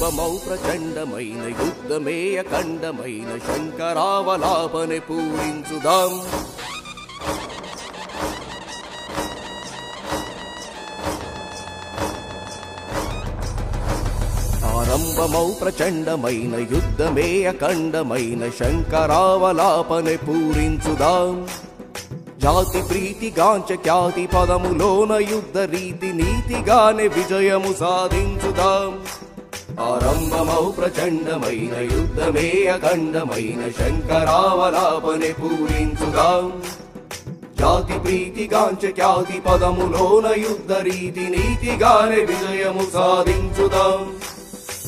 ఆరంభమౌ ప్రచండమైన యుద్ధమేయ ఖండమైన శంకరావలాపనే పూరించుదాం ఆరంభమౌ ప్రచండమైన యుద్ధమేయ ఖండమైన శంకరావలాపనే పూరించుదాం జాతి ప్రీతి గాంచ ఖ్యాతి పదములోన యుద్ధ రీతి నీతిగానే విజయము సాధించుదాం. ఆరంభమౌ ప్రచండమైన యుద్ధమే అఖండమైన శంకరావలాపనే పూరించుగా. జాతి ప్రీతి గాంచ ఖ్యాతి పదములోన యుద్ధ రీతి నీతిగానే విజయము సాధించుదాం.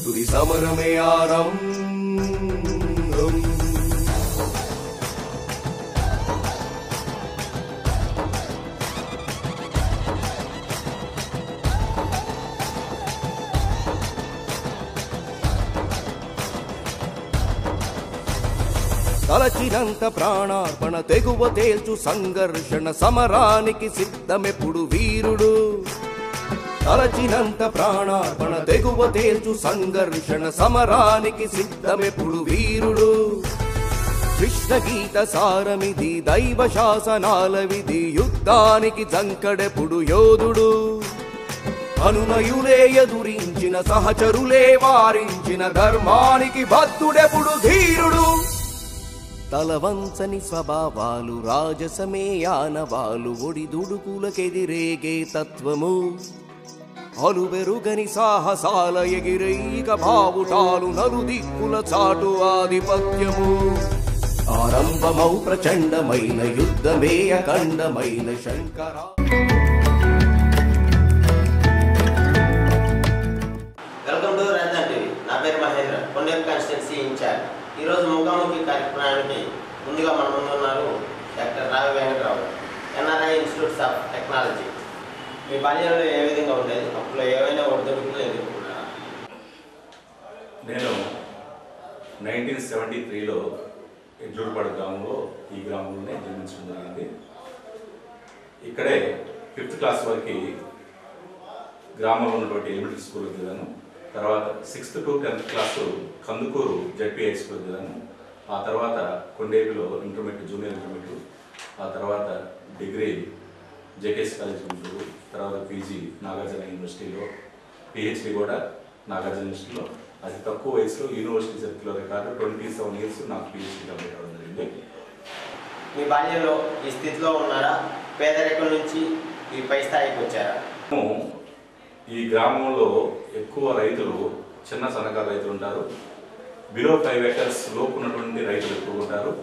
తుది సమరమే ఆరంభ. తలచినంత ప్రాణార్పణ తెగువ తేల్చు సంఘర్షణ సమరానికి సిద్ధమెప్పుడు వీరుడు. తలచినంత ప్రాణార్పణ తెగువ తేల్చు సంఘర్షణ సమరానికి సిద్ధమెప్పుడు వీరుడు. కృష్ణ గీత సారమిది దైవ శాసనాలవిది యుద్ధానికి జంకడెప్పుడు యోధుడు. అనునయులే ఎదురించిన సహచరులే వారించిన ధర్మానికి భక్తుడెప్పుడు ధీరుడు. తలవంచని స్వభావాలు రాజసమే యానవాలు ఒడిదుడుకులకెదిరేగే తత్వము. అలుబెరుగని సాహసాల ఎగిరైక భావుటాలు నలుదిక్కుల చాటు ఆధిపత్యము. ఆరంభమౌ ప్రచండమైన యుద్ధమే అఖండమైన శంకరా ఈరోజు ముఖాముఖి కార్యక్రమానికి ముందుగా మన ముందు ఉన్నారు doctor Ravi Venkatarao NRI institutes of technology. మీ బాల్యంలో ఏ విధంగా ఉండేది? అప్పుడు ఏవైనా ఒడిదుడుకులు ఎదుర్కొన్నారా? నేను నైన్టీన్ సెవెంటీ త్రీలో ఎడ్లూరుపాడు గ్రామంలో ఈ గ్రామంలోనే జన్మించడం జరిగింది. ఇక్కడే ఫిఫ్త్ క్లాస్ వరకు గ్రామంలో ఉన్నటువంటి ఎలిమెంటరీ స్కూల్కి చదివాను తర్వాత sixth to tenth class Kandukur ZP high స్కూల్కి వెళ్ళాను ఆ తర్వాత కొండేపిలో ఇంటర్మీడియట్ జూనియర్ ఇంటర్మీడియట్ ఆ తర్వాత డిగ్రీ జేకేఎస్ కాలేజ్ గుంటూరు తర్వాత పీజీ నాగార్జున యూనివర్సిటీలో పిహెచ్డి కూడా నాగార్జున యూనివర్సిటీలో. అతి తక్కువ వయసులో యూనివర్సిటీ చరిత్రలో రికార్డు ట్వంటీ సెవెన్ ఇయర్స్ నాకు పిహెచ్డి కంప్లీట్ అవ్వడం జరిగింది. మీ బాల్యంలో ఈ స్థితిలో ఉన్నారా? పేదరికం నుంచి ఈ పై స్థాయికి వచ్చారా? ఈ గ్రామంలో ఎక్కువ రైతులు చిన్న సన్నకారు రైతులు ఉంటారు. బిలో ఫైవ్ ఎకర్స్ లోపు ఉన్నటువంటి రైతులు ఎక్కువ ఉంటారు.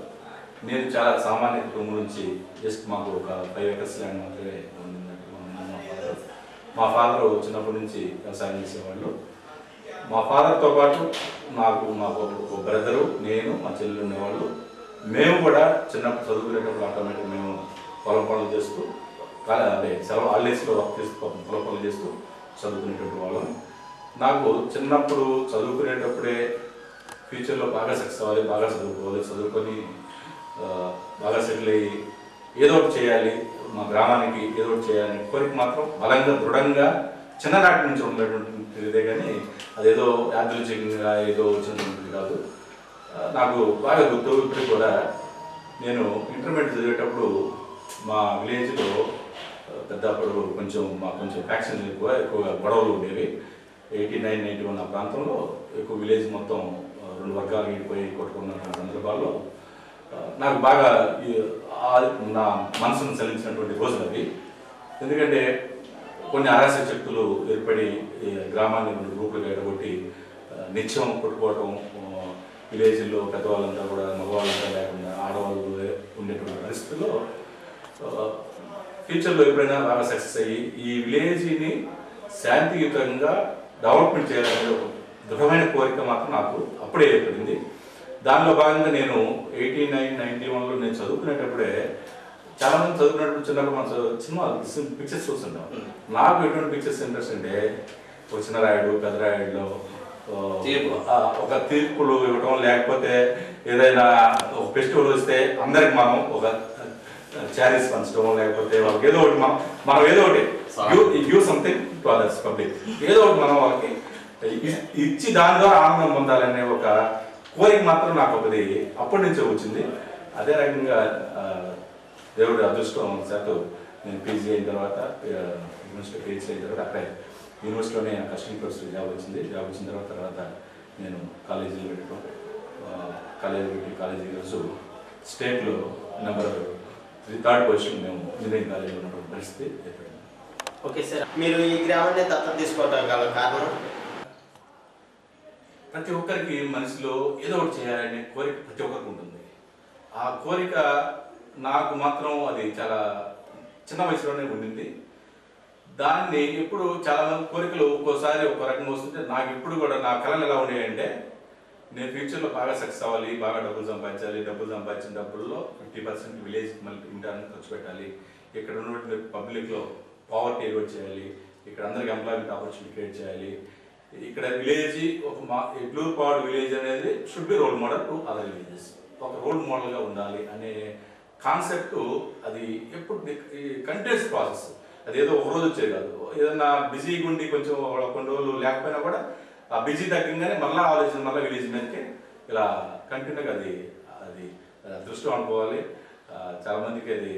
నేను చాలా సామాన్య కుటుంబం నుంచి జస్ట్ మాకు ఒక ఫైవ్ ఎకర్స్ ల్యాండ్ మాత్రమే మా ఫాదర్ మా ఫాదర్ చిన్నప్పటి నుంచి వ్యవసాయం చేసేవాళ్ళు. మా ఫాదర్తో పాటు నాకు మాకు ఒక బ్రదరు నేను మా చెల్లెలు ఉండేవాళ్ళు. మేము కూడా చిన్నప్పుడు చదువుకునేటప్పుడు ఆటోమేటిక్ మేము పొలం పనులు చేస్తూ కా- అదే సెలవు హాలిడేస్లో వర్క్ చేస్తూ పొలం పనులు చేస్తూ చదువుకునేటప్పుడు వాళ్ళం. నాకు చిన్నప్పుడు చదువుకునేటప్పుడే ఫ్యూచర్లో బాగా సక్సెస్ అవ్వాలి బాగా చదువుకోవాలి చదువుకొని బాగా సెటిల్ అయ్యి ఏదో ఒకటి చేయాలి మా గ్రామానికి ఏదో ఒకటి చేయాలని కోరిక మాత్రం బలంగా దృఢంగా చిన్ననాటి నుంచి ఉన్నటువంటిదే కానీ అదేదో యాదృచ్ఛికంగా ఏదో వచ్చినటువంటిది కాదు. నాకు బాగా గుర్తు కూడా నేను ఇంటర్మీడియట్ చదివేటప్పుడు మా విలేజ్లో పెద్ద అప్పుడు కొంచెం మా కొంచెం ఫ్యాక్షన్ ఎక్కువ ఎక్కువగా గొడవలు ఉండేవి. ఎయిటీ నైన్ నైన్టీ వన్ ఆ ప్రాంతంలో ఎక్కువ విలేజ్ మొత్తం రెండు వర్గాలు విడిపోయి కొట్టుకున్న సందర్భాల్లో నాకు బాగా ఈ, నా మనసును చలించినటువంటి రోజులు అవి. ఎందుకంటే కొన్ని అరాశ శక్తులు ఏర్పడి గ్రామాన్ని రెండు గ్రూపులుగా ఎడగొట్టి నిత్యం కొట్టుకోవటం విలేజ్లో పెద్దవాళ్ళంతా కూడా మగవాళ్ళంతా లేకుండా ఆడవాళ్ళు ఉండేటువంటి పరిస్థితుల్లో ఫ్యూచర్లో ఎప్పుడైనా బాగా సక్సెస్ అయ్యి ఈ విలేజ్ని శాంతియుతంగా డెవలప్మెంట్ చేయాలనే ఒక దృఢమైన కోరిక మాత్రం నాకు అప్పుడే ఏర్పడింది. దానిలో భాగంగా నేను ఎయిటీ నైన్ నైన్టీ వన్లో నేను చదువుకునేటప్పుడే చాలా మంది చదువుకునేటప్పుడు చిన్నప్పుడు మనం సినిమా పిక్చర్స్ చూస్తుంటాం. నాకు ఎటువంటి పిక్చర్స్ ఇంట్రెస్ట్ అంటే ఒక చిన్న రాయుడు పెద్ద రాయుడులో ఆ, తీర్పు. ఆ, ఒక తీర్పులు ఇవ్వటం లేకపోతే ఏదైనా ఒక ఫెస్టివల్ వస్తే అందరికి మనం ఒక చారీస్ పంచడం లేకపోతే వాళ్ళకి ఏదో ఒకటి మనం మనం ఏదో ఒకటి give something to others public ఏదో ఒకటి మనం వాళ్ళకి ఇచ్చి దాని ద్వారా ఆనందం పొందాలనే ఒక కోరిక మాత్రం నాకు ఒకటి అప్పటి నుంచే వచ్చింది. అదే రకంగా దేవుడి అదృష్టం శాతం నేను పీజీ అయిన తర్వాత యూనివర్సిటీ పీజీ అయిన తర్వాత అక్కడే యూనివర్సిటీలోనే కస్టమర్ ప్రొఫెసర్ జాబ్ వచ్చింది. జాబ్ వచ్చిన తర్వాత తర్వాత నేను కాలేజీలో పెట్టుకో కాలేజీ పెట్టి కాలేజీ ఈరోజు స్టేట్లో నెంబర్ త్రీ థర్డ్ పొజిషన్ మేము ఇంజనీరింగ్ కాలేజీలో ఉన్నటువంటి పరిస్థితి ఏర్పడింది. ఓకే సార్ మీరు ఈ గ్రామాన్ని దత్తత తీసుకోవడం గల కారణం? ప్రతి ఒక్కరికి మనసులో ఏదో ఒకటి చేయాలనే కోరిక ప్రతి ఒక్కరికి ఉంటుంది. ఆ కోరిక నాకు మాత్రం అది చాలా చిన్న వయసులోనే ఉండింది. దాన్ని ఎప్పుడు చాలా మంది కోరికలు ఒక్కోసారి ఒక రకంగా వస్తుంటే నాకు ఇప్పుడు కూడా నా కళలు ఎలా ఉండేయంటే నేను ఫ్యూచర్లో బాగా సక్సెస్ అవ్వాలి బాగా డబ్బులు సంపాదించాలి డబ్బులు సంపాదించిన డబ్బుల్లో ఫిఫ్టీ పర్సెంట్ విలేజ్ మళ్ళీ ఇంటర్నెట్ ఖర్చు పెట్టాలి. ఇక్కడ ఉన్నటువంటి పబ్లిక్లో పావర్టీ ఎరోడ్ చేయాలి. ఇక్కడ అందరికి ఎంప్లాయ్మెంట్ ఆపర్చునిటీ క్రియేట్ చేయాలి. ఇక్కడ విలేజ్ ఒక మా ఎగ్లూరుపాడు విలేజ్ అనేది should be role model to other villages ఒక రోల్ మోడల్గా ఉండాలి అనే కాన్సెప్ట్ అది ఎప్పుడు కంటిన్యూస్ ప్రాసెస్ అది ఏదో ఒక రోజు వచ్చేది కాదు. ఏదన్నా బిజీగా ఉండి కొంచెం కొన్ని రోజులు లేకపోయినా కూడా ఆ బిజీ తగ్గంగానే మళ్ళీ ఆలోచన మళ్ళీ విలేజ్ మీదకి ఇలా కంటిన్యూగా అది అది దృష్టి అనుకోవాలి. చాలా మందికి అది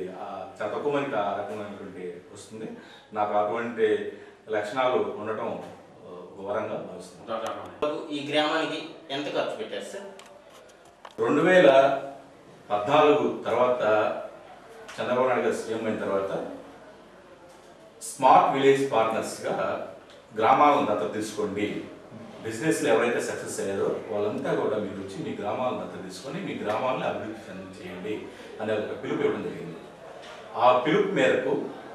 చాలా తక్కువ మందికి ఆ రకమైనటువంటి వస్తుంది. నాకు అటువంటి లక్షణాలు ఉండటం వరంగా భావిస్తున్నాను. ఈ గ్రామానికి ఎంత ఖర్చు పెట్టారు సార్? రెండు వేల పద్నాలుగు తర్వాత చంద్రబాబు నాయుడు గారు సీఎం అయిన తర్వాత స్మార్ట్ విలేజ్ పార్ట్నర్స్గా గ్రామాలను దత్తత తీసుకోండి. బిజినెస్లో ఎవరైతే సక్సెస్ అయ్యారో వాళ్ళంతా కూడా మీరు వచ్చి మీ గ్రామాలను దత్తత తీసుకొని మీ గ్రామాలను అభివృద్ధి చేయండి అనే ఒక పిలుపు ఇవ్వడం జరిగింది. ఆ పిలుపు మేరకు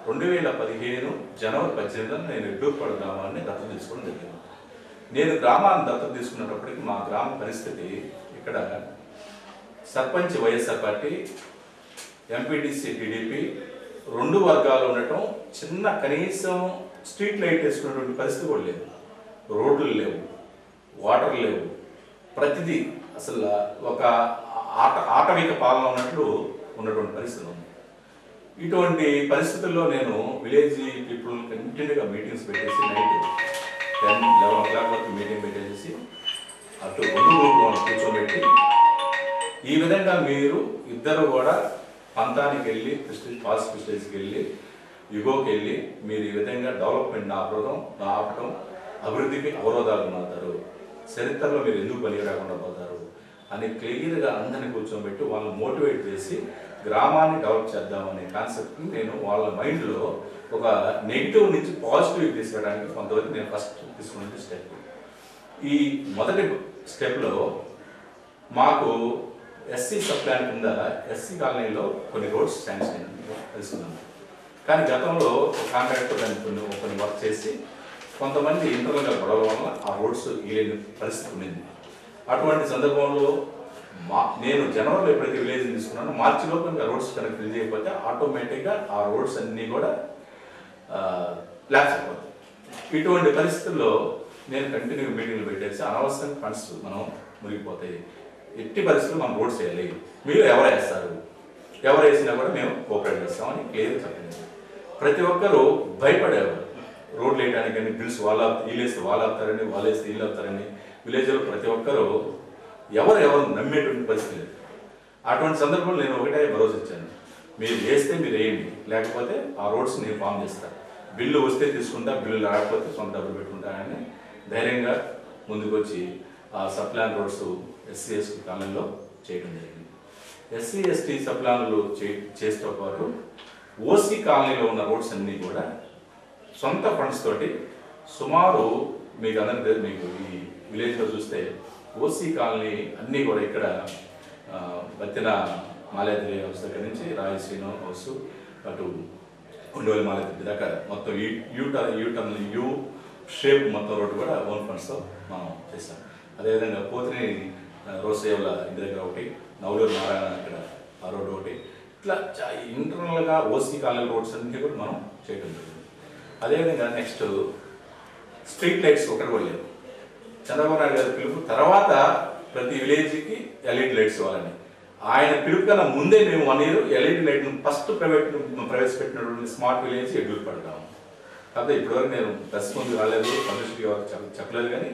రెండు వేల పదిహేను జనవరి పద్దెనిమిదిన నేను ఎడ్డూర్పాడు గ్రామాన్ని దత్తత తీసుకోవడం జరిగింది. నేను గ్రామాన్ని దత్తత తీసుకున్నప్పటికీ మా గ్రామ పరిస్థితి ఇక్కడ sarpanch YSR party MPTC TDP రెండు వర్గాలు ఉండటం చిన్న కనీసం స్ట్రీట్ లైట్ వేసుకున్నటువంటి పరిస్థితి కూడా లేదు. రోడ్లు లేవు. వాటర్ లేవు. ప్రతిదీ అసలు ఒక ఆట ఆటవిక పాలన ఉన్నట్లు ఉన్నటువంటి పరిస్థితులు ఉంది ఇటువంటి పరిస్థితుల్లో నేను విలేజ్ పీపుల్ కంటిన్యూగా మీటింగ్స్ పెట్టేసి night ten eleven o'clock వరకు మీటింగ్ పెట్టేసి అటు రెండు గ్రూప్ కూర్చోబెట్టి ఈ విధంగా మీరు ఇద్దరు కూడా పంతానికి వెళ్ళి ప్రెస్టేజ్ ఫాస్ట్ ప్రెస్టేజ్కి వెళ్ళి యుగోకి వెళ్ళి మీరు ఈ విధంగా డెవలప్మెంట్ ఆపడం ఆపటం అభివృద్ధికి అవరోధాలు మారుతారు. చరిత్రలో మీరు ఎందుకు పని రాకుండా పోతారు? అని క్లియర్గా అందరిని కూర్చోబెట్టి వాళ్ళని మోటివేట్ చేసి గ్రామాన్ని డెవలప్ చేద్దామనే కాన్సెప్ట్ని నేను వాళ్ళ మైండ్లో ఒక నెగిటివ్ నుంచి పాజిటివ్ తీసుకురావడానికి కొంతవరకు నేను ఫస్ట్ తీసుకున్న స్టెప్. ఈ మొదటి స్టెప్లో మాకు ఎస్సీ సబ్ ప్లాన్ కింద ఎస్సీ కాలనీలో కొన్ని రోడ్స్ శాంక్షన్ అయింది తెలుసుకున్నాను కానీ గతంలో కాంట్రాక్టర్ దాన్ని కొన్ని కొన్ని వర్క్ చేసి కొంతమంది ఇంటర్నల్గా గొడవల వల్ల ఆ రోడ్స్ వేయలేని పరిస్థితి ఉండింది అటువంటి సందర్భంలో మా నేను జనవరిలో ఎప్పుడైతే విలేజ్ తీసుకున్నానో మార్చిలో ఇంకా రోడ్స్ కనుక ఫిల్ చేయకపోతే ఆటోమేటిక్గా ఆ రోడ్స్ అన్నీ కూడా ల్యాప్స్ అయిపోతాయి. ఇటువంటి పరిస్థితుల్లో నేను కంటిన్యూ మీటింగ్లు పెట్టేసి అనవసరం ఫండ్స్ మనం మునిగిపోతాయి. ఎట్టి పరిస్థితులు మనం రోడ్స్ వేయాలి. మీరు ఎవరు వేస్తారు? ఎవరు వేసినా కూడా మేము కోఆపరేట్ చేస్తామని క్లియర్ చెప్పింది ప్రతి ఒక్కరూ భయపడేవారు. రోడ్లు వేయడానికి కానీ బిల్స్ వాళ్ళ వీళ్ళు వేస్తే వాళ్ళు ఆపుతారని వాళ్ళేస్తే వీళ్ళు ఆపుతారని విలేజ్లో ప్రతి ఒక్కరూ ఎవరు ఎవరు నమ్మేటువంటి పరిస్థితి లేదు. అటువంటి సందర్భంలో నేను ఒకటే భరోసా ఇచ్చాను. మీరు వేస్తే మీరు వేయండి. లేకపోతే ఆ రోడ్స్ నేను ఫామ్ చేస్తాను బిల్లు వస్తే తీసుకుంటా బిల్లు రాకపోతే సొంత డబ్బులు పెట్టుకుంటానని ధైర్యంగా ముందుకొచ్చి ఆ సప్లాన్ రోడ్స్ ఎస్సీ ఎస్టీ కాలనీలో చేయడం జరిగింది. ఎస్సీ ఎస్టీ సప్లాన్లు చే చేస్తూ పాటు ఓసీ కాలనీలో ఉన్న రోడ్స్ అన్నీ కూడా సొంత ఫండ్స్ తోటి సుమారు మీకు అందరికీ మీకు ఈ విలేజ్లో చూస్తే ఓసీ కాలనీ అన్నీ కూడా ఇక్కడ ఆ, బత్తిన మాలేద్రి హౌస్ దగ్గర నుంచి రాయలసీమ హౌస్ అటు ఉండవల్లి మాలేద్రి దాకా మొత్తం U U turn U shape మొత్తం రోడ్డు కూడా ఓన్ ఫండ్స్తో మనం చేస్తాం అదేవిధంగా పోతిని రోసేవుల ఇంటి దగ్గర ఒకటి నవలూరు నారాయణ ఇక్కడ ఆ రోడ్డు ఒకటి. ఇట్లా ఇంటర్నల్గా ఓసీ కాలనీ రోడ్స్ అన్నీ కూడా మనం చేయడం జరుగుతుంది అదేవిధంగా నెక్స్ట్ స్ట్రీట్ లైట్స్ ఒకటి కూడా లేవు. చంద్రబాబు నాయుడు గారి పిలుపు తర్వాత ప్రతి విలేజ్కి ఎల్ఈడి లైట్స్ ఇవ్వాలని ఆయన పిలుపు కన్నా ముందే మేము వన్ ఇయర్ ఎల్ఈడి లైట్ను ఫస్ట్ ప్రైవేట్ ప్రవేశపెట్టినటువంటి స్మార్ట్ విలేజ్ ఎడ్యూల్ పడతాము కాకపోతే ఇప్పటివరకు నేను ప్రెస్ ముందు రాలేదు పబ్లిసిటీ ఎవరికి చెప్పలేదు కానీ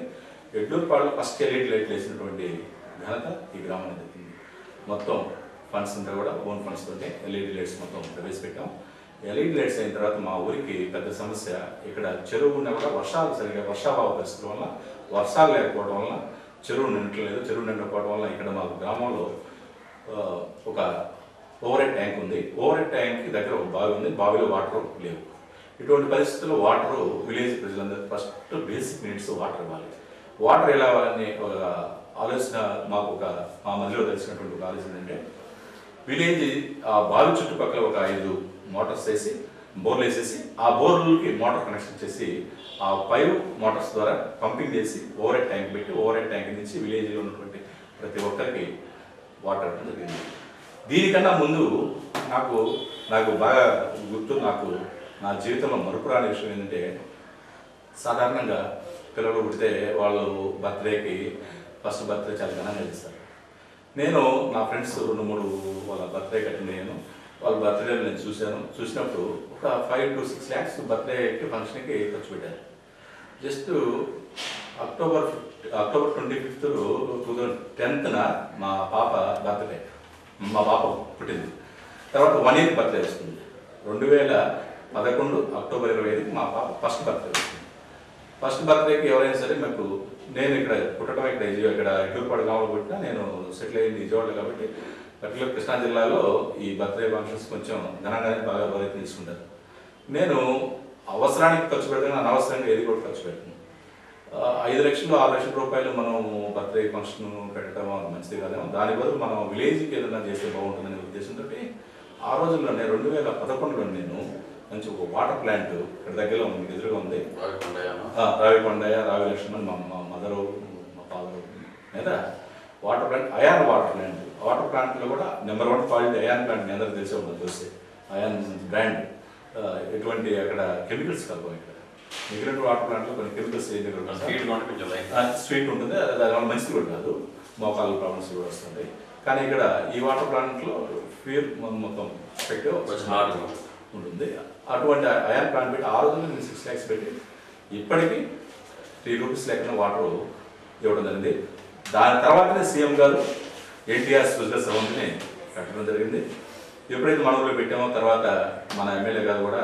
ఎడ్లూరుపాడులో ఫస్ట్ ఎల్ఈడి లైట్లు వేసినటువంటి ఘనత ఈ గ్రామానికి దక్కింది. మొత్తం ఫండ్స్ అంతా కూడా ఓన్ ఫండ్స్ తోనే ఎల్ఈడి లైట్స్ మొత్తం ప్రవేశపెట్టాం. ఎల్ఈడి లైట్స్ అయిన తర్వాత మా ఊరికి పెద్ద సమస్య. ఇక్కడ చెరువు ఉన్నా కూడా వర్షాలు సరిగా వర్షాభావ పరిస్థితుల వల్ల వర్షాలు లేకపోవడం వల్ల చెరువు నిండట్లేదు. చెరువు నిండకపోవడం వల్ల ఇక్కడ మాకు గ్రామంలో ఒక ఓవర్ ట్యాంక్ ఉంది. ఓవర్ ట్యాంక్కి దగ్గర ఒక బావి ఉంది. బావిలో వాటర్ లేవు. ఇటువంటి పరిస్థితుల్లో వాటర్ విలేజ్ ప్రజలందరూ ఫస్ట్ బేసిక్ నీడ్స్ వాటర్ ఇవ్వాలి. వాటర్ ఎలా ఇవ్వాలని ఒక ఆలోచన మాకు ఒక మా మధ్యలో తెలిసినటువంటి ఒక ఆలోచన ఏంటంటే విలేజ్ ఆ బావి చుట్టుపక్కల ఒక ఐదు మోటార్స్ వేసి బోర్లు వేసేసి ఆ బోర్లకి మోటార్ కనెక్షన్ చేసి ఆ పైవ్ మోటార్స్ ద్వారా పంపింగ్ చేసి ఓవర్ హెడ్ ట్యాంక్ పెట్టి ఓవర్ హెడ్ ట్యాంక్ నుంచి విలేజ్లో ఉన్నటువంటి ప్రతి ఒక్కరికి వాటర్ జరిగింది. దీనికన్నా ముందు నాకు నాకు బాగా గుర్తు నాకు నా జీవితంలో మరుపురాని విషయం ఏంటంటే సాధారణంగా పిల్లలు పుడితే వాళ్ళు బర్త్డేకి ఫస్ట్ బర్త్డే చాలా ఘనంగా చేస్తారు. నేను నా ఫ్రెండ్స్ రెండు మూడు వాళ్ళ బర్త్డే అటెండ్ నేను. వాళ్ళ బర్త్డే నేను చూశాను. చూసినప్పుడు ఒక ఫైవ్ టు సిక్స్ ల్యాక్స్ బర్త్డేకి ఫంక్షన్కి ఖర్చు పెట్టారు. Just October October twenty fifth two thousand టెన్త్న మా పాప బర్త్డే. మా పాప పుట్టింది. తర్వాత వన్ ఇయర్ బర్త్డే వస్తుంది. రెండు వేల పదకొండు అక్టోబర్ ఇరవై ఐదుకి మా పాప ఫస్ట్ బర్త్డే వస్తుంది. ఫస్ట్ బర్త్డేకి ఎవరైనా సరే మాకు నేను ఇక్కడ పుట్టడం ఇక్కడ ఇక్కడ ఎడ్లూరుపాడు గ్రామంలో పుట్టినా నేను సెటిల్ అయ్యింది విజయవాడ కాబట్టి పర్టికులర్ కృష్ణా జిల్లాలో ఈ బర్త్డే ఫంక్షన్స్ కొంచెం ఘనంగానే బాగా ఎవరైతే తీసుకుంటారు. నేను అవసరానికి ఖర్చు పెడతాను అనవసరంగా ఏది కూడా ఖర్చు పెట్టను. ఐదు లక్షలు ఆరు లక్షల రూపాయలు మనం బర్త్డే ఫంక్షన్ పెట్టడం మంచిది కాదేమో. దాని బదులు మనం విలేజ్కి ఏదైనా చేస్తే బాగుంటుందనే ఉద్దేశంతో ఆ రోజుల్లో నేను రెండు వేల పదకొండులో నేను మంచి ఒక వాటర్ ప్లాంట్ ఇక్కడ దగ్గరలో ఉంది ఎదురుగా ఉంది. రావి కొండయ్య రావి లక్ష్మణ్ మా మా మదరు మా ఫాదరు మీద water plant Ion water plant. Water ప్లాంట్లో కూడా number one quality Ion plant మీ అందరికీ తెలిసే ఉంటుంది చూస్తే. Ion brand. ఎటువంటి అక్కడ కెమికల్స్ కలపం ఇక్కడ. మిగిలిన వాటర్ ప్లాంట్లో కొన్ని కెమికల్స్ ఏం దగ్గర స్వీట్ ఉంటుంది. అది మంచిది కూడా కాదు. మోకాళ్ళ ప్రాబ్లమ్స్ కూడా వస్తుంటాయి కానీ ఇక్కడ ఈ వాటర్ ప్లాంట్లో ప్యూర్ మొత్తం గా. ఉంటుంది. అటువంటి అయాన్ ప్లాంట్ పెట్టి ఆ రోజుల్లో నేను సిక్స్ ల్యాక్స్ పెట్టి ఇప్పటికీ త్రీ రూపీస్ లెక్కన వాటర్ ఇవ్వడం జరిగింది. దాని తర్వాతనే సీఎం గారు ఎన్టీఆర్ స్పెషల్ సౌండ్ని కట్టడం జరిగింది. ఎప్పుడైతే మన ఊళ్ళో పెట్టామో తర్వాత మన ఎమ్మెల్యే గారు కూడా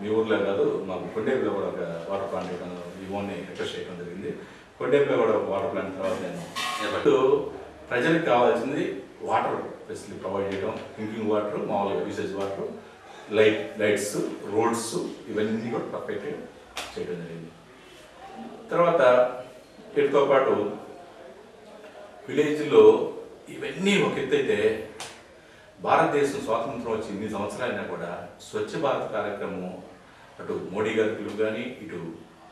మీ ఊర్లో కాదు మాకు కొండేపులో కూడా ఒక వాటర్ ప్లాంట్ ఈ ఓన్ని రిక్వెస్ట్ చేయడం జరిగింది. కొండేపులో కూడా ఒక వాటర్ ప్లాంట్ తర్వాత నేను ఇప్పుడు ప్రజలకు కావాల్సింది వాటర్ ఫెసిలిటీ ప్రొవైడ్ చేయడం డ్రింకింగ్ వాటర్ మామూలుగా usage water light lights roads ఇవన్నీ కూడా పర్ఫెక్ట్ చేయడం జరిగింది. తర్వాత వీటితో పాటు విలేజ్లో ఇవన్నీ ఒక ఎత్తైతే భారతదేశం స్వాతంత్రం వచ్చి ఇన్ని సంవత్సరాలైనా కూడా స్వచ్ఛ భారత్ కార్యక్రమం అటు మోడీ గారి పిలుపు కానీ ఇటు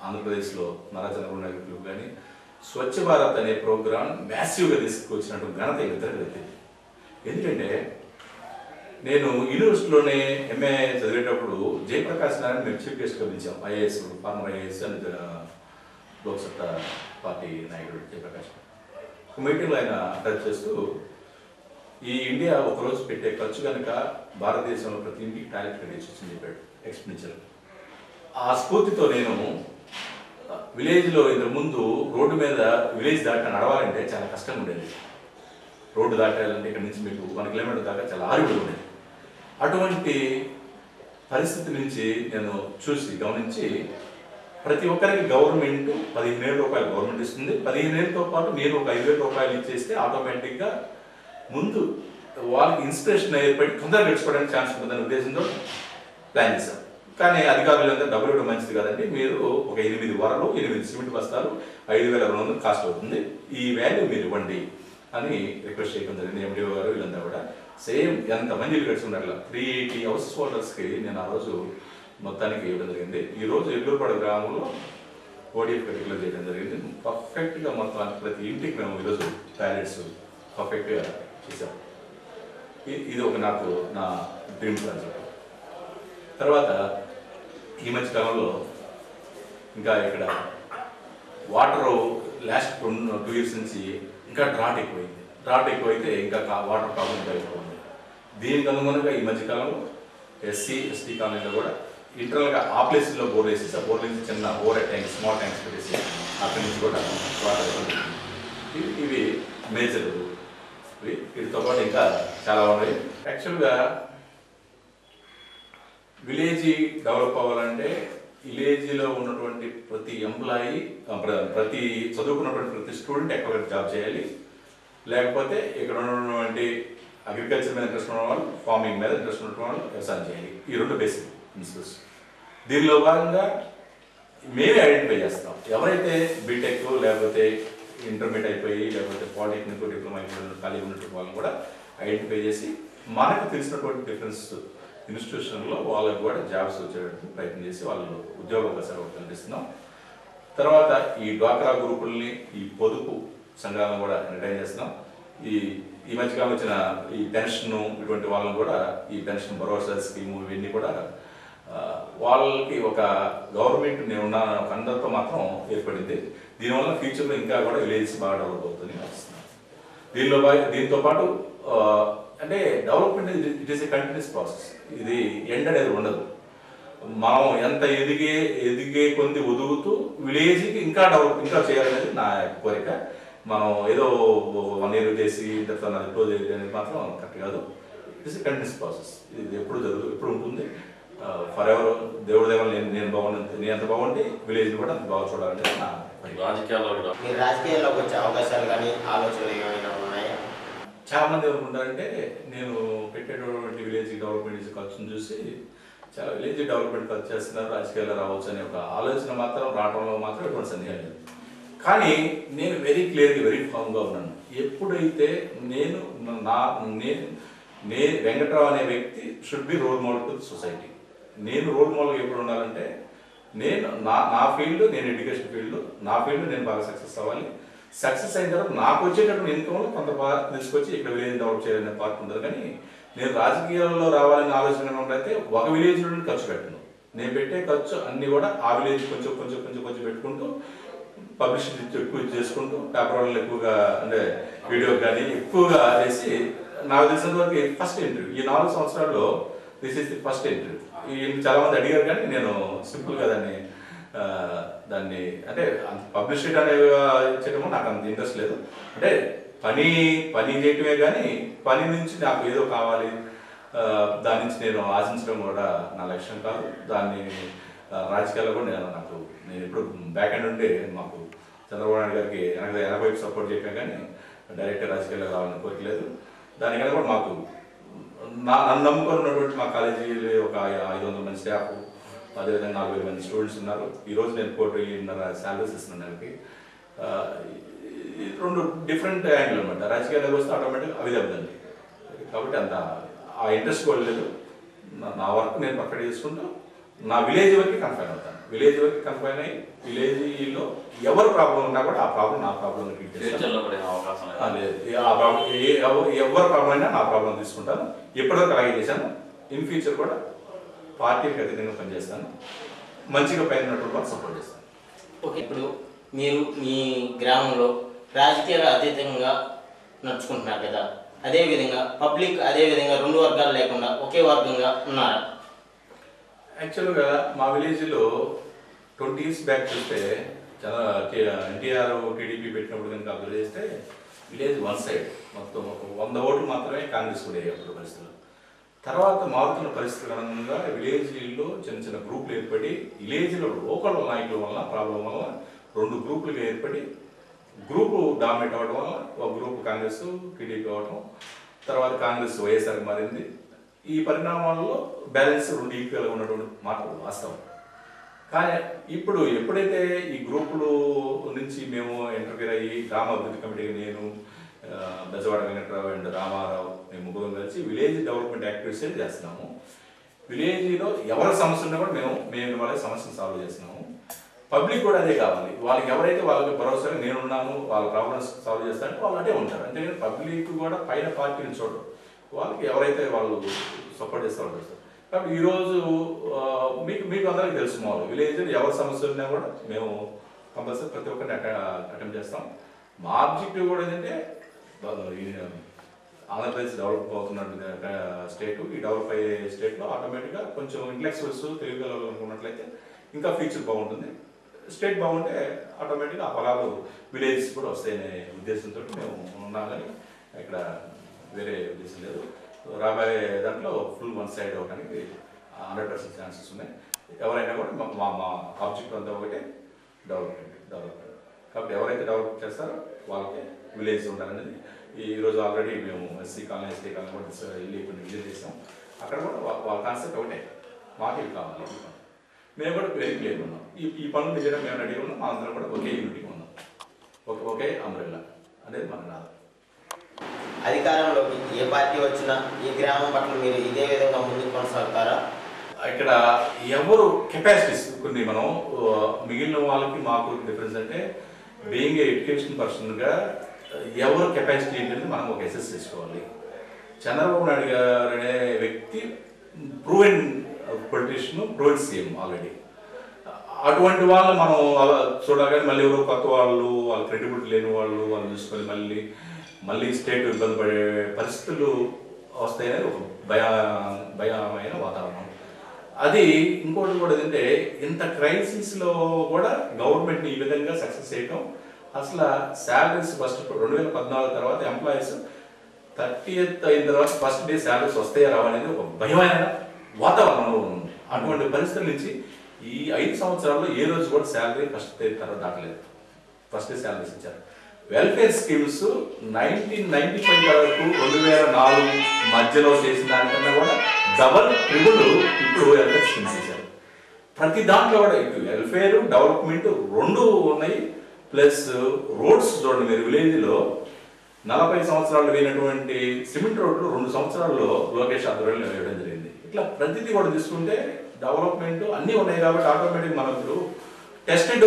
ఆంధ్రప్రదేశ్లో నారా చంద్రబాబు నాయుడు పిలుపు కానీ స్వచ్ఛ భారత్ అనే ప్రోగ్రాం మ్యాసివ్గా తీసుకొచ్చినట్టు ఘనత ఇద్దరికి ఎందుకంటే నేను యూనివర్సిటీలోనే ఎంఏ చదివేటప్పుడు జయప్రకాష్ నారాయణ మేము చీఫ్ గెస్ట్గా పిలిచాం. IAS former IAS and Loksatta party నాయకుడు జయప్రకాష్ మీటింగ్లో ఆయన టచ్ చేస్తూ ఈ ఇండియా ఒకరోజు పెట్టే ఖర్చు కనుక భారతదేశంలో ప్రతి ఇంటికి టాయిలెట్ కట్టేసి వచ్చింది చెప్పాడు ఎక్స్పెండిచర్ ఆ స్ఫూర్తితో నేను విలేజ్లో ఇంతకు ముందు రోడ్డు మీద విలేజ్ దాకా నడవాలంటే చాలా కష్టంగా ఉండేది. రోడ్డు దాటాలంటే ఇక్కడ నుంచి మీకు వన్ కిలోమీటర్ దాకా చాలా ఆరుబడి ఉండేది. అటువంటి పరిస్థితి నుంచి నేను చూసి గమనించి ప్రతి ఒక్కరికి గవర్నమెంట్ పదిహేను వేల రూపాయలు గవర్నమెంట్ ఇస్తుంది. పదిహేను వేలతో పాటు మీరు ఒక ఐదు వేల రూపాయలు ఇచ్చేస్తే ఆటోమేటిక్గా ముందు వాళ్ళకి ఇన్స్పిరేషన్ ఏర్పడి తొందరగా గడిచిపోవడానికి ఛాన్స్ ఉంటుందనే ఉద్దేశంతో ప్లాన్ చేశాం కానీ అధికారులు అంతా డబ్బులు ఇవ్వడం మంచిది కదండి. మీరు ఒక ఎనిమిది వరలు ఎనిమిది సిమెంట్ బస్తాలు ఐదు వేల రెండు వందలు కాస్ట్ అవుతుంది. ఈ వాల్యూ మీరు ఇవ్వండి అని రిక్వెస్ట్ చేయడం జరిగింది ఎండిఓ గారు వీళ్ళంతా కూడా. సేమ్ ఎంత మంది గడిచి ఉన్నారు త్రీ ఎయిటీ హౌస్ హోల్డర్స్కి నేను ఆ రోజు మొత్తానికి ఇవ్వడం జరిగింది. ఈరోజు ఎల్లూరుపాడు గ్రామంలో ఓడిఎఫ్ రెగ్యులర్ చేయడం జరిగింది. పర్ఫెక్ట్గా మొత్తం ప్రతి ఇంటికి మేము ఈరోజు టాయిలెట్స్ పర్ఫెక్ట్గా చేసాం ఇది ఒక నాకు నా డ్రీమ్ ప్రాజెక్ట్ తర్వాత ఈ మధ్య కాలంలో ఇంకా ఇక్కడ వాటర్ లాస్ట్ టూ ఇయర్స్ నుంచి ఇంకా డ్రాట్ ఎక్కువైంది. డ్రాట్ ఎక్కువైతే ఇంకా వాటర్ ప్రాబ్లం ఎక్కువ ఉంది. దీనికి అనుగుణంగా ఈ మధ్య కాలంలో ఎస్సీ ఎస్టీ కాలనీలో కూడా ఇంటర్నల్గా ఆ ప్లేస్లో బోర్ వేసేసి ఆ బోర్ నుంచి చిన్న ఓవర్ ట్యాంక్ స్మాల్ ట్యాంక్స్ పెట్టేసి అక్కడి నుంచి కూడా వాటర్ ఇవి ఇవి మేజర్ వీటితో పాటు ఇంకా చాలా ఉన్నాయి. యాక్చువల్గా విలేజ్ డెవలప్ అవ్వాలంటే విలేజ్లో ఉన్నటువంటి ప్రతి ఎంప్లాయీ ప్రతి చదువుకున్నటువంటి ప్రతి స్టూడెంట్ ఎక్కడ జాబ్ చేయాలి. లేకపోతే ఇక్కడ ఉన్నటువంటి అగ్రికల్చర్ మీద ఇంట్రెస్ట్ ఉన్న వాళ్ళు ఫార్మింగ్ మీద ఇంట్రెస్ట్ ఉన్నటువంటి వాళ్ళు వ్యవసాయం చేయాలి. ఈ రెండు బేసిక్ ప్రిన్సిపల్స్ దీనిలో భాగంగా మేమే ఐడెంటిఫై చేస్తాం. ఎవరైతే బీటెక్ లేకపోతే ఇంటర్మీడియట్ అయిపోయి లేకపోతే పాలిటెక్నిక్ డిప్లొమా అయిపోయిన ఖాళీ ఉన్నటువంటి వాళ్ళని కూడా ఐడెంటిఫై చేసి మనకు తెలిసినటువంటి డిఫరెన్స్ ఇన్స్టిట్యూషన్లో వాళ్ళకి కూడా జాబ్స్ వచ్చేటట్టు ప్రయత్నం చేసి వాళ్ళు ఉద్యోగ అవకాశాలు కల్పిస్తున్నాం. తర్వాత ఈ డ్వాక్రా గ్రూపుల్ని ఈ పొదుపు సంఘాలను కూడా ఎంటర్టైన్ చేస్తున్నాం. ఈ ఈ మధ్యకాలం వచ్చిన ఈ పెన్షన్ ఇటువంటి వాళ్ళని కూడా ఈ పెన్షన్ భరోసా స్కీము ఇవన్నీ కూడా వాళ్ళకి ఒక గవర్నమెంట్ నేను ఉన్న అందరితో మాత్రం ఏర్పడింది. దీనివల్ల ఫ్యూచర్లో ఇంకా కూడా విలేజెస్ బాగా డెవలప్ అవుతుంది దీనిలో దీంతో పాటు అంటే development it is a continuous process. ఇది ఎండ్ అనేది ఉండదు. మనం ఎంత ఎదిగే ఎదిగే కొద్ది ఒదుగుతూ విలేజ్కి ఇంకా డెవలప్ ఇంకా చేయాలనేది నా కోరిక. మనం ఏదో వన్ ఇయర్ చేసి తర్వాత నాది క్లోజ్ అనేది మాత్రం కరెక్ట్ కాదు. It is continuous process. ఇది ఎప్పుడు జరుగు ఎప్పుడు ఉంటుంది. ఫర్ ఎవర్ దేవుడి దేవాలి నేను నేను బాగుంది నేను ఎంత బాగుంటే విలేజ్ కూడా అంత బాగా చూడాలనేది నా కోరిక. రాజకీయాల్లో కూడా. మీరు రాజకీయాల్లోకి వచ్చే అవకాశాలు కానీ ఆలోచనలు ఏమైనా ఉన్నాయా? చాలా మంది ఏమనుకుంటారంటే నేను పెట్టేటటువంటి విలేజ్ డెవలప్మెంట్ ఖర్చును చూసి చాలా విలేజ్ డెవలప్మెంట్ ఖర్చు చేస్తున్నారు రాజకీయాల్లో రావచ్చు అనే ఒక ఆలోచన మాత్రం రావడంలో మాత్రం ఎటువంటి సందేహం లేదు. కానీ నేను వెరీ క్లియర్గా వెరీ ఫామ్గా ఉన్నాను. ఎప్పుడైతే నేను నా నేను నే వెంకట్రావు అనే వ్యక్తి should be role model to society నేను రోల్ మోడల్గా ఎప్పుడు ఉండాలంటే నేను నా నా ఫీల్డ్ నేను ఎడ్యుకేషన్ ఫీల్డ్ నా ఫీల్డ్ నేను బాగా సక్సెస్ అవ్వాలి. సక్సెస్ అయిన తర్వాత నాకు వచ్చేటటువంటి ఇన్కమ్లో కొంత బాగా తీసుకొచ్చి ఇక్కడ విలేజ్ డెవలప్ చేయాలనే పార్ట్ ఉండదు. కానీ నేను రాజకీయాల్లో రావాలనే ఆలోచన ఉన్నట్లయితే ఒక విలేజ్ నుండి ఖర్చు పెట్టను. నేను పెట్టే ఖర్చు అన్ని కూడా ఆ విలేజ్ కొంచెం కొంచెం కొంచెం కొంచెం పెట్టుకుంటూ పబ్లిసిటీ ఎక్కువ చేసుకుంటూ పేపర్ వాళ్ళు ఎక్కువగా అంటే వీడియో కానీ ఎక్కువగా చేసి నాకు తెలిసినంత వరకు ఫస్ట్ ఇంటర్వ్యూ. ఈ నాలుగు సంవత్సరాల్లో this is the first interview చాలా మంది అడిగారు కానీ నేను సింపుల్గా దాన్ని దాన్ని అంటే అంత పబ్లిసిటీ అనేది చేయడము నాకు అంత ఇంట్రెస్ట్ లేదు. అంటే పని పని చేయటమే కానీ పని నుంచి నాకు ఏదో కావాలి దాని నుంచి నేను ఆశించడం కూడా నా లక్ష్యం కాదు. దాన్ని రాజకీయాల్లో కూడా నేను నాకు నేను ఇప్పుడు బ్యాక్ అండ్ ఉంటే మాకు చంద్రబాబు నాయుడు గారికి ఎనభై ఎనభై సపోర్ట్ చెప్పాను కానీ డైరెక్ట్ రాజకీయాల్లో రావాలని కోరికలేదు దానికన్నా కూడా మాకు నా నన్ను నమ్ముకొని ఉన్నటువంటి మా కాలేజీలో ఒక ఐదు వందల మంది స్టాఫ్ అదేవిధంగా నాలుగు వేల మంది స్టూడెంట్స్ ఉన్నారు. ఈరోజు నేను కోటి శాలరీస్ ఇస్తున్నాను దానికి. రెండు డిఫరెంట్ యాంగిల్ అనమాట రాజకీయాలకు వస్తే ఆటోమేటిక్ అవి దెబ్బతండి కాబట్టి అంత ఆ ఇంట్రెస్ట్ కూడా లేదు. నా- నా వర్క్ నేను పక్కన చేసుకుంటూ నా విలేజ్ వరకు కన్ఫైన్ అవుతాను. విలేజ్ వరకు కన్ఫైన్ అయ్యి విలేజ్లో ఎవరు ప్రాబ్లం ఉన్నా కూడా ఆ ప్రాబ్లం నా ప్రాబ్లం లేదు. ఆ, ప్రాబ్లం ఎవరి ప్రాబ్లం అయినా నా ప్రాబ్లం తీసుకుంటాను. ఇప్పటివరకు అలాగే చేశాను. ఇన్ ఫ్యూచర్ కూడా పార్టీకి అతీతంగా పనిచేస్తాను. మంచిగా పైన వాళ్ళు సపోర్ట్ చేస్తాను. ఓకే ఇప్పుడు మీరు మీ గ్రామంలో రాజకీయాల అతీతంగా నడుచుకుంటున్నారు కదా. అదే విధంగా పబ్లిక్ అదే విధంగా రెండు వర్గాలు లేకుండా ఒకే వర్గంగా ఉన్నారా? యాక్చువల్గా మా విలేజ్లో ట్వంటీ ఇయర్స్ బ్యాక్ చూస్తే చాలా ఎన్టీఆర్ టీడీపీ పెట్టినప్పుడు కనుక అబ్జర్వ్ చేస్తే విలేజ్ వన్ సైడ్ మొత్తం వంద ఓట్లు మాత్రమే కాంగ్రెస్ కూడా అప్పుడు పరిస్థితులు. తర్వాత మారుతున్న పరిస్థితుల కారణంగా విలేజ్లో చిన్న చిన్న గ్రూపులు ఏర్పడి విలేజ్లో లోకల్ నాయకుల వల్ల ప్రాబ్లం వల్ల రెండు గ్రూపులుగా ఏర్పడి గ్రూపు డామినేట్ అవ్వడం వల్ల ఒక గ్రూప్ కాంగ్రెస్ టీడీపీ అవ్వడం తర్వాత కాంగ్రెస్ వైఎస్ఆర్ మారింది. ఈ పరిణామాల్లో బ్యాలెన్స్ రెండు ఈక్వల్గా ఉన్నటువంటి మాట వాస్తవం. కానీ ఇప్పుడు ఎప్పుడైతే ఈ గ్రూపులు నుంచి మేము ఇంటర్వ్యూ అయ్యి గ్రామ అభివృద్ధి కమిటీ నేను ఆ, బెజవాడ వెంకట్రావు అండ్ రామారావు మేము ముగ్గురం కలిసి విలేజ్ డెవలప్మెంట్ యాక్టివిటీస్ చేస్తున్నాము. విలేజ్లో ఎవరి సమస్య ఉన్నా కూడా మేము మేము వాళ్ళ సమస్యను సాల్వ్ చేస్తున్నాము. పబ్లిక్ కూడా అదే కావాలి. వాళ్ళకి ఎవరైతే వాళ్ళకి భరోసా నేనున్నాను వాళ్ళ ప్రాబ్లమ్స్ సాల్వ్ చేస్తానంటే వాళ్ళు అంటే ఉంటారు. అంతేగాని పబ్లిక్ కూడా పైన పార్టీని చూడరు. వాళ్ళకి ఎవరైతే వాళ్ళు సపోర్ట్ చేస్తారో సార్. కాబట్టి ఈరోజు మీకు మీకు అందరికీ తెలుసు మామూలు విలేజ్ ఎవరి సమస్యలు ఉన్నా కూడా మేము కంపల్సరీ ప్రతి ఒక్కరిని అటెంప్ట్ చేస్తాం. మా ఆబ్జెక్టివ్ కూడా ఏంటంటే ఆంధ్రప్రదేశ్ డెవలప్ అవుతున్నట్టు స్టేట్ ఈ డెవలప్ అయ్యే స్టేట్లో ఆటోమేటిక్గా కొంచెం ఇంటలెక్చువల్స్ తెలుగు అనుకున్నట్లయితే ఇంకా ఫ్యూచర్ బాగుంటుంది. స్టేట్ బాగుంటే ఆటోమేటిక్గా ఆ పొలాలు విలేజెస్ కూడా వస్తాయనే ఉద్దేశంతో మేము ఉన్నాం. కానీ ఇక్కడ వేరే ఉద్దేశం లేదు. రాబోయే దాంట్లో ఫుల్ వన్ సైడ్ అవ్వడానికి హండ్రెడ్ పర్సెంట్ ఛాన్సెస్ ఉన్నాయి. ఎవరైనా కూడా మా- మా మా ఆబ్జెక్ట్ అంతా ఒకటే డెవలప్మెంట్ డెవలప్మెంట్ కాబట్టి ఎవరైతే డెవలప్ చేస్తారో వాళ్ళకి విలేజ్ ఉండాలనేది ఈరోజు ఆల్రెడీ మేము ఎస్సీ కాలనీ ఎస్టీ కాలనీ కూడా వెళ్ళి కొన్ని విజిట్ చేసాం. అక్కడ కూడా వాళ్ళ కాన్సెప్ట్ ఒకటే మాకు ఇవి కావాలి మేము కూడా వెరీ క్లియర్ ఉన్నాం. ఈ ఈ పనులు చేయడం మేము రెడీ ఉన్నాం. మా అందరం కూడా ఒకే యూనిట్గా ఉన్నాం. ఒకే ఒకే అంబ్రెల్లా అనేది మన నాదం అధికారంలోకి ఏ పార్టీ వచ్చినా ఈ గ్రామం పట్ల మీరు ఇదే విధంగా ముందుకు కొనసాగుతారా? ఇక్కడ ఎవరు కెపాసిటీస్ కొన్ని మనం మిగిలిన వాళ్ళకి మాకు డిఫరెన్స్ అంటే బీయింగ్ ఎడ్యుకేషన్ పర్సన్గా ఎవరు కెపాసిటీ ఏంటంటే మనం ఒక అసెస్ చేసుకోవాలి. చంద్రబాబు నాయుడు గారు అనే వ్యక్తి proven politician proven CM already అటువంటి వాళ్ళు మనం అలా చూడగానే మళ్ళీ ఎవరో కొత్త వాళ్ళు వాళ్ళ క్రెడిబిలిటీ లేని వాళ్ళు వాళ్ళు చూసుకొని మళ్ళీ మళ్ళీ స్టేట్ ఇబ్బంది పడే పరిస్థితులు వస్తాయనేది ఒక భయ భయమైన వాతావరణం. అది ఇంకోటి కూడా ఏంటంటే ఇంత క్రైసిస్లో కూడా గవర్నమెంట్ని ఈ విధంగా సక్సెస్ చేయటం అసలు శాలరీస్ ఫస్ట్ రెండు వేల పద్నాలుగు తర్వాత ఎంప్లాయీస్ థర్టీ అయిన తర్వాత ఫస్ట్ డే శాలరీస్ వస్తాయా రావనేది ఒక భయమైన వాతావరణంలో ఉంది. అటువంటి పరిస్థితుల నుంచి ఈ ఐదు సంవత్సరాల్లో ఏ రోజు కూడా శాలరీ ఫస్ట్ డే తర్వాత దాటలేదు. ఫస్ట్ డే శాలరీస్ ఇచ్చారు. Welfare schemes nineteen ninety five వరకు రెండు వేల నాలుగు మధ్యలో చేసిన దానికన్నా కూడా డబల్ ట్రిబుల్ ఇప్పుడు వెల్ఫేర్ స్కీమ్స్ చేశారు. ప్రతి దాంట్లో కూడా ఇటు వెల్ఫేర్ డెవలప్మెంట్ రెండు ఉన్నాయి. ప్లస్ రోడ్స్ చూడండి మీరు విలేజ్లో నలభై సంవత్సరాలు వేయినటువంటి సిమెంట్ రోడ్లు రెండు సంవత్సరాల్లో లోకేష్ ఆధ్వర్యంలో వేయడం జరిగింది. ఇట్లా ప్రతిదీ కూడా తీసుకుంటే డెవలప్మెంట్ అన్నీ ఉన్నాయి కాబట్టి ఆటోమేటిక్ మనకు టెస్టెడ్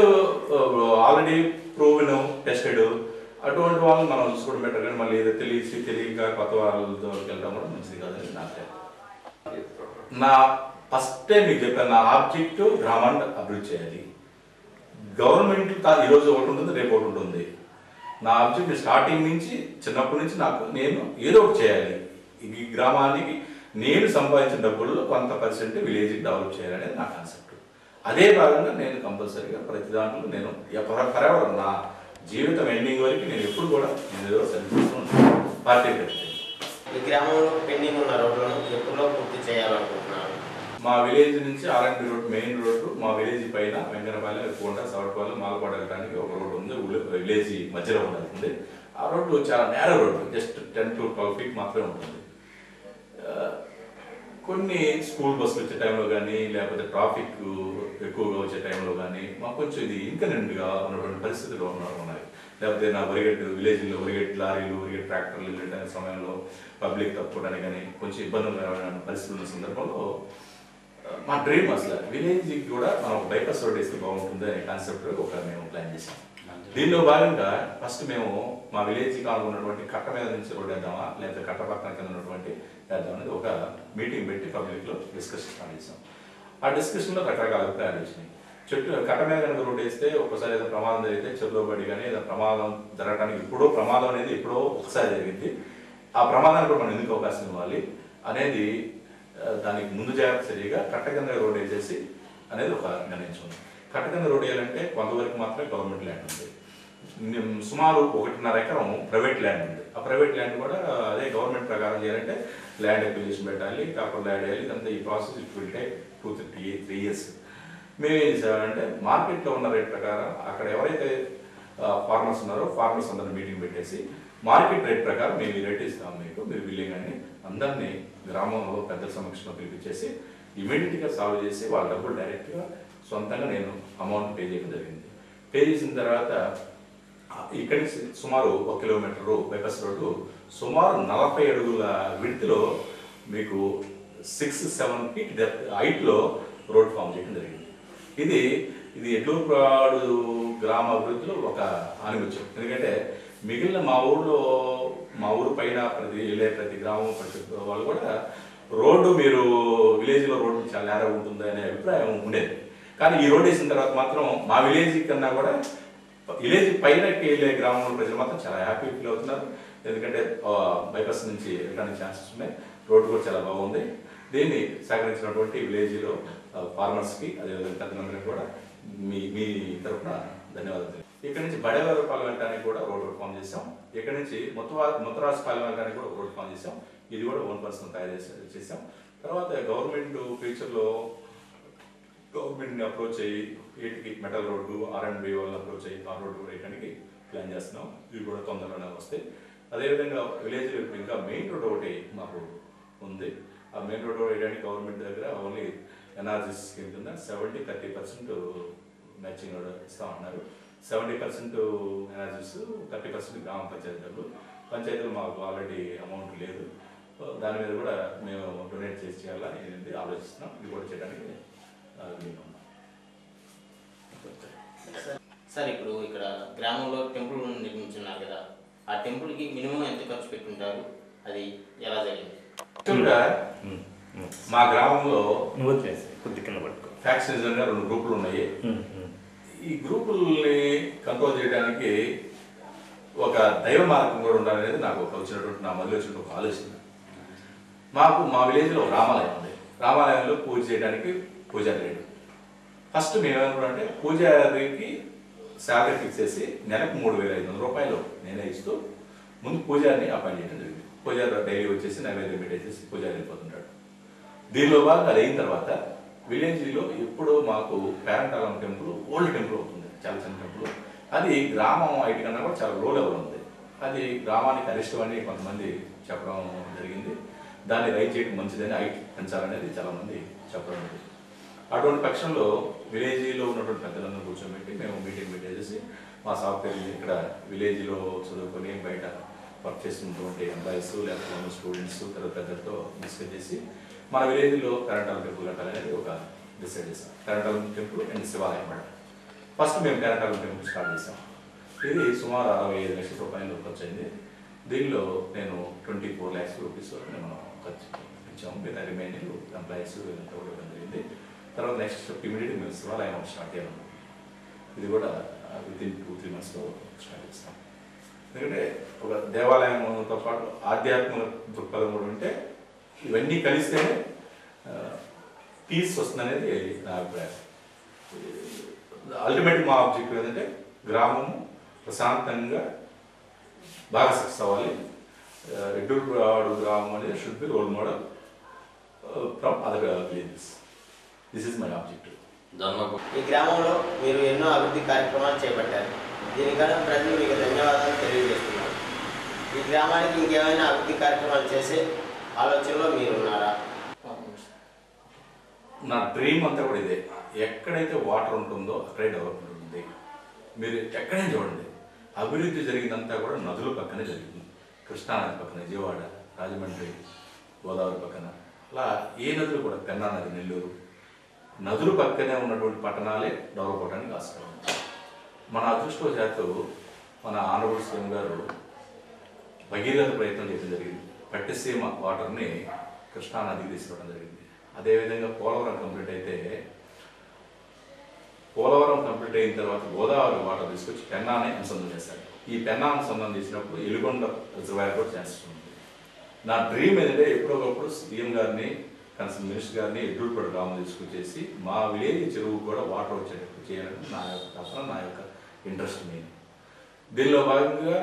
ఆల్రెడీ ప్రూవెన్ టెస్టెడ్ అటువంటి వాళ్ళని మనం చూసుకోవడం బెటర్ కానీ మళ్ళీ ఏదో తెలిసి తెలియక కొత్త వాళ్ళతో వెళ్ళడం కూడా మంచిది కాదని నాకు నా ఫస్ట్ టైం మీకు చెప్పాను నా ఆబ్జెక్ట్ గ్రామాన్ని అభివృద్ధి చేయాలి. గవర్నమెంట్ ఈరోజు ఒకటి ఉంటుంది రేపు ఒకటి ఉంటుంది. నా ఆబ్జెక్ట్ స్టార్టింగ్ నుంచి చిన్నప్పటి నుంచి నాకు నేను ఏదో ఒకటి చేయాలి. ఈ గ్రామానికి నేను సంపాదించిన డబ్బుల్లో కొంత పర్సెంట్ విలేజ్కి డెవలప్ చేయాలనేది నా కాన్సెప్ట్ అదే భాగంగా నేను కంపల్సరీగా ప్రతి దాంట్లో నేను ఫరెవర్ నా జీవితం ఎండింగ్ వరకు నేను ఎప్పుడు కూడా నేను ఏదో సర్వీస్ పార్టీ పెట్టాను ఈ గ్రామంలో పెండింగ్ ఉన్న రోడ్లను ఎప్పుడో పూర్తి చేయాలనుకుంటున్నారు. మా విలేజ్ నుంచి ఆర్ఎంపీ రోడ్ మెయిన్ రోడ్డు మా విలేజ్ పైన వెంకటపాలెం ఎక్కువ సవడపాలెం మాలపాడు వెళ్ళడానికి ఒక రోడ్డు ఉంది. విలేజ్ మధ్యలో ఉంటుంది ఆ రోడ్డు చాలా నేర road. Just ten to twelve feet మాత్రమే ఉంటుంది. కొన్ని స్కూల్ బస్సులు వచ్చే టైంలో కానీ లేకపోతే ట్రాఫిక్ ఎక్కువగా వచ్చే టైంలో కానీ మాకు కొంచెం ఇది ఇన్కనెంట్గా ఉన్నటువంటి పరిస్థితులు ఉన్న- ఉన్నాయి లేకపోతే నా ఒరిగెట్ విలేజ్లో ఒరిగెట్ లారీలు ఒరిగెట్ ట్రాక్టర్లు వెళ్ళే సమయంలో పబ్లిక్ తప్పుకోవడానికి కానీ కొంచెం ఇబ్బందులు పరిస్థితులు ఉన్న సందర్భంలో మా డ్రీమ్ అసలు విలేజ్కి కూడా మనం బైపాస్ రోడ్ వేస్తే బాగుంటుంది అనే కాన్సెప్ట్ ఒక మేము ప్లాన్ చేసాం దీనిలో భాగంగా ఫస్ట్ మేము మా విలేజ్ ఉన్నటువంటి కట్ట మీద నుంచి రోడ్ వేద్దామా లేకపోతే కట్ట పక్కన కింద ఉన్నటువంటి వేద్దాం అనేది ఒక మీటింగ్ పెట్టి పబ్లిక్లో డిస్కషన్ స్టార్ట్ చేసాం ఆ డిస్కషన్లో రకరకాల అభిప్రాయాలు వచ్చినాయి. చెట్టు కట్ట మీద కనుక రోడ్ వేస్తే ఒక్కసారి ఏదో ప్రమాదం జరిగితే చెరులో పడి కానీ ఏదో ప్రమాదం జరగడానికి ఎప్పుడో ప్రమాదం అనేది ఎప్పుడో ఒకసారి జరిగింది. ఆ ప్రమాదానికి కూడా మనం ఎందుకు అవకాశం ఇవ్వాలి అనేది దానికి ముందు జాగ్రత్త చర్యగా కట్ట కింద రోడ్ వేసేసి అనేది ఒక నిర్ణయించుకుంది. కట్ట కింద రోడ్ వేయాలంటే కొంతవరకు మాత్రమే గవర్నమెంట్ ల్యాండ్ ఉంది. సుమారు ఒకటిన్నర ఎకరం ప్రైవేట్ ల్యాండ్ ఉంది. ఆ ప్రైవేట్ ల్యాండ్ కూడా అదే గవర్నమెంట్ ప్రకారం చేయాలంటే ల్యాండ్ అక్విజిషన్ పెట్టాలి కాపర్ ల్యాండ్ వేయాలి ఇదంతా ఈ process it will take two three three years. మేము ఏం చేసామంటే మార్కెట్లో ఉన్న రేట్ ప్రకారం అక్కడ ఎవరైతే ఫార్మర్స్ ఉన్నారో ఫార్మర్స్ అందరిని మీటింగ్ పెట్టేసి మార్కెట్ రేట్ ప్రకారం మేము ఈ రేట్ ఇస్తాం మీకు మీరు బిల్లింగ్ అని అందరినీ గ్రామంలో పెద్ద సమక్షంలో పిలిపించేసి ఇమీడియట్గా సాల్వ్ చేసి వాళ్ళ డబ్బులు డైరెక్ట్గా సొంతంగా నేను అమౌంట్ పే చేయడం జరిగింది. పే చేసిన తర్వాత ఇక్కడి నుంచి సుమారు ఒక కిలోమీటర్ బైపాస్ రోడ్డు. సుమారు నలభై అడుగుల విడ్త్లో మీకు సిక్స్ సెవెన్ ఫీట్ డెప్త్ హైట్లో రోడ్ ఫామ్ చేయడం జరిగింది. ఇది ఇది ఎడ్లూరుపాడు గ్రామ అభివృద్ధిలో ఒక ఆనిముత్యం. ఎందుకంటే మిగిలిన మా ఊళ్ళో మా ఊరు పైన ప్రతి వెళ్ళే ప్రతి గ్రామం ప్రతి వాళ్ళు కూడా రోడ్డు మీరు విలేజ్లో రోడ్డు చాలా నేరగా ఉంటుంది అనే అభిప్రాయం ఉండేది. కానీ ఈ రోడ్ వేసిన తర్వాత మాత్రం మా విలేజ్ కన్నా కూడా విలేజ్ పైన వెళ్ళే గ్రామంలో ప్రజలు మాత్రం చాలా హ్యాపీ ఫీల్ అవుతున్నారు. ఎందుకంటే బైపాస్ నుంచి వెళ్ళడానికి ఛాన్సెస్ ఉన్నాయి. రోడ్డు కూడా చాలా బాగుంది. దీన్ని సహకరించినటువంటి విలేజ్లో ఫార్మర్స్కి అదేవిధంగా పెద్దలందరికీ కూడా మీ మీ తరఫున ధన్యవాదాలు ఇక్కడ నుంచి బడేవారు పాలెం వెళ్ళడానికి కూడా రోడ్ ఫామ్ చేసాం ఇక్కడ నుంచి మొత్తవా ముత్తరాజు పాలెం వెళ్ళడానికి కూడా రోడ్డు ఫామ్ చేసాం ఇది కూడా ఓన్ పర్సన్ తయారు చేసా- చేసాం తర్వాత గవర్నమెంట్ ఫ్యూచర్లో గవర్నమెంట్ని అప్రోచ్ అయ్యి వీటికి metal road R and B approach అయ్యి ఆ రోడ్డు వేయడానికి ప్లాన్ చేస్తున్నాం. ఇవి కూడా తొందరలోనే వస్తాయి. అదేవిధంగా విలేజ్ ఇంకా మెయిన్ రోడ్ ఒకటి మాకు ఉంది. ఆ మెయిన్ రోడ్ వేయడానికి గవర్నమెంట్ దగ్గర ఓన్లీ ఎన్ఆర్జీస్ స్కీమ్ కింద సెవెంటీ థర్టీ పర్సెంట్ మ్యాచింగ్ ఇస్తా ఉన్నారు. Seventy percent NRGS thirty percent గ్రామ పంచాయతీలు. పంచాయతీలు మాకు ఆల్రెడీ అమౌంట్ లేదు. దాని మీద కూడా మేము డొనేట్ చేసి చేయాలని ఆలోచిస్తున్నాం. ఇది కూడా చేయడానికి సార్ ఇప్పుడు ఇక్కడ గ్రామంలో టెంపుల్ నిర్మించున్నారు కదా. ఆ టెంపుల్కి మినిమం ఎంత ఖర్చు పెట్టుంటారు? అది ఎలా జరిగింది? యాక్చువల్గా మా గ్రామంలో నువ్వు కొద్ది కింద పట్టుకో. ఫ్యాక్షనిజంగా రెండు గ్రూపులు ఉన్నాయి. ఈ గ్రూపుల్ని కంట్రోల్ చేయడానికి ఒక దైవ మార్గం కూడా ఉండాలనేది నాకు ఒక వచ్చినటువంటి నా మొదలు వచ్చిన ఒక ఆలోచన. మాకు మా విలేజ్లో రామాలయం ఉంది. రామాలయంలో పూజ చేయడానికి పూజారి లేడు ఫస్ట్ మేము ఏమనుకున్నామంటే పూజారికి శాలరీ ఫిక్స్ చేసి నెలకు మూడు వేల ఐదు వందల రూపాయలు నేనే ఇస్తూ ముందు పూజారిని అపాయింట్ చేయడం జరిగింది. పూజారి డైలీ వచ్చేసి నైవేద్యం పెట్టేసేసి పూజారి వెళ్ళిపోతుంటాడు. దీనిలో భాగంగా అది అయిన తర్వాత విలేజ్లో ఎప్పుడు మాకు పేరంటాలం టెంపుల్ ఓల్డ్ టెంపుల్ అవుతుంది. చాలా చిన్న టెంపుల్ అది గ్రామం ఐటీ కన్నా కూడా చాలా లో లెవెల్ ఉంది. అది గ్రామానికి అరిష్టం అని కొంతమంది చెప్పడం జరిగింది. దాన్ని రైట్ చేయడం మంచిదని ఐటీ పెంచాలనేది చాలా మంది చెప్పడం జరిగింది. అటువంటి పక్షంలో విలేజ్లో ఉన్నటువంటి పెద్దలందరూ కూర్చోబెట్టి మేము మీటింగ్ పెట్టేసి మా సాఫ్ట్వేర్ ఇక్కడ విలేజ్లో చదువుకొని బయట వర్క్ చేస్తున్నటువంటి ఎంప్లాయీస్ లేకపోతే స్టూడెంట్స్ తర్వాత పెద్దలతో డిస్కస్ చేసి మన విలేజ్లో కరెంటాల టెంపుల్ కట్టాలనేది ఒక డిసైడ్ చేసాం Karentala temple and Shivalayam madam first మేము కరెంటాల టెంపుల్ స్టార్ట్ చేసాం ఇది సుమారు అరవై ఐదు లక్షల రూపాయలు ఖర్చు అయింది. దీనిలో నేను ట్వంటీ ఫోర్ ల్యాక్స్ రూపీస్ వరకు నేను ఖర్చు ఇచ్చాము. మిగతా రిమైనింగ్ ఎంప్లాయీస్ ఇదంతా కూడా ఇవ్వడం జరిగింది. తర్వాత నెక్స్ట్ ఇమీడియట్ మేము శివాలయం ఒకటి స్టార్ట్ చేయాలి. ఇది కూడా వితిన్ టూ త్రీ మంత్స్లో స్టార్ట్ చేస్తాం. ఎందుకంటే ఒక దేవాలయంతో పాటు ఆధ్యాత్మిక దృక్పథం కూడా ఉంటే ఇవన్నీ కలిస్తేనే పీస్ వస్తుందనేది నా అభిప్రాయం. అల్టిమేట్ మా ఆబ్జెక్టివ్ ఏంటంటే గ్రామము ప్రశాంతంగా బాగా సక్సెస్ అవ్వాలి. ఎడ్డూరు గ్రామం అనేది should be role model from other villages this is my objective ఈ గ్రామంలో మీరు ఎన్నో అభివృద్ధి కార్యక్రమాలు చేపట్టారు. దీనికన్నా ప్రజలు మీకు ధన్యవాదాలు తెలియజేస్తున్నారు. ఈ గ్రామానికి ఇంకేమైనా అభివృద్ధి కార్యక్రమాలు చేసే ఆలోచనలో మీరు ఉన్నారా? నా డ్రీమ్ అంతా కూడా ఇదే. ఎక్కడైతే వాటర్ ఉంటుందో అక్కడే డెవలప్మెంట్ ఉంటుంది. మీరు ఎక్కడైనా చూడండి. అభివృద్ధి జరిగిందంతా కూడా నదుల పక్కనే జరిగింది కృష్ణానది పక్కన విజయవాడ రాజమండ్రి గోదావరి పక్కన. అలా ఏ నదులు కూడా పెన్నా నది నెల్లూరు నదులు పక్కనే ఉన్నటువంటి పట్టణాలే డెవలప్ అవడానికి ఆస్కారం మన అదృష్టవశాత్తు మన ఆనరబుల్ సీఎం గారు భగీరథ ప్రయత్నం చేయడం జరిగింది. పట్టిసీమ వాటర్ని కృష్ణానదికి తీసుకోవడం జరిగింది. అదేవిధంగా పోలవరం కంప్లీట్ అయితే పోలవరం కంప్లీట్ అయిన తర్వాత గోదావరి వాటర్ తీసుకొచ్చి పెన్నాని అనుసంధం చేశారు. ఈ పెన్నా అనుసంధం చేసినప్పుడు ఎలుగొండ రిజర్వాయర్ కూడా చేస్తుంది. నా డ్రీమ్ ఏంటంటే ఎప్పుడొకప్పుడు సీఎం గారిని కన్సర్న్ మినిస్టర్ గారిని ఎడ్డూరుపేట గ్రామం తీసుకొచ్చేసి మా విలేజ్ చెరువు కూడా వాటర్ వచ్చేటట్టు చేయాలని నా యొక్క తపన నా యొక్క ఇంట్రెస్ట్ మెయిన్ దీనిలో భాగంగా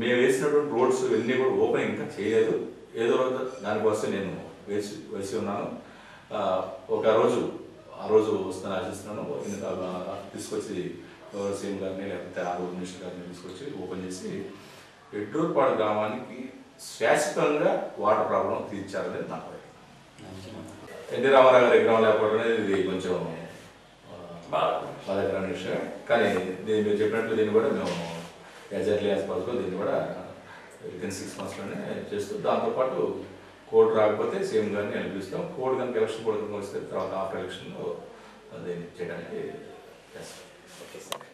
మేము వేసినటువంటి రోడ్స్ ఇవన్నీ కూడా ఓపెన్ ఇంకా చేయలేదు. ఏదో రోజు దానికోసం నేను వేసి వేసి ఉన్నాను. ఒక రోజు ఆ రోజు వస్తాను ఆశిస్తున్నాను. తీసుకొచ్చి సీఎం గారిని లేకపోతే ఆ రోజు మినిస్టర్ గారిని తీసుకొచ్చి ఓపెన్ చేసి ఎడ్డూరుపాడు గ్రామానికి శాశ్వతంగా వాటర్ ప్రాబ్లం తీర్చాలని నా భయం ఎన్టీ రామారావు గారి విగ్రహం లేకపోవడం అనేది ఇది కొంచెం బాధాకరమైన విషయం కానీ దీన్ని మీరు చెప్పినట్లు దీన్ని కూడా మేము యాజ్ ఎర్లీ యాజ్ పాసిబుల్ దీన్ని కూడా వితిన్ సిక్స్ మంత్స్లోనే చేస్తూ దాంతోపాటు కోడ్ రాకపోతే సీఎం గారిని అనిపిస్తాం. కోడ్ కనుక ఎలక్షన్ కోడ్ కనుక వస్తే తర్వాత ఆఫ్టర్ ఎలక్షన్లో దీన్ని చేయడానికి చేస్తాం. Okay sir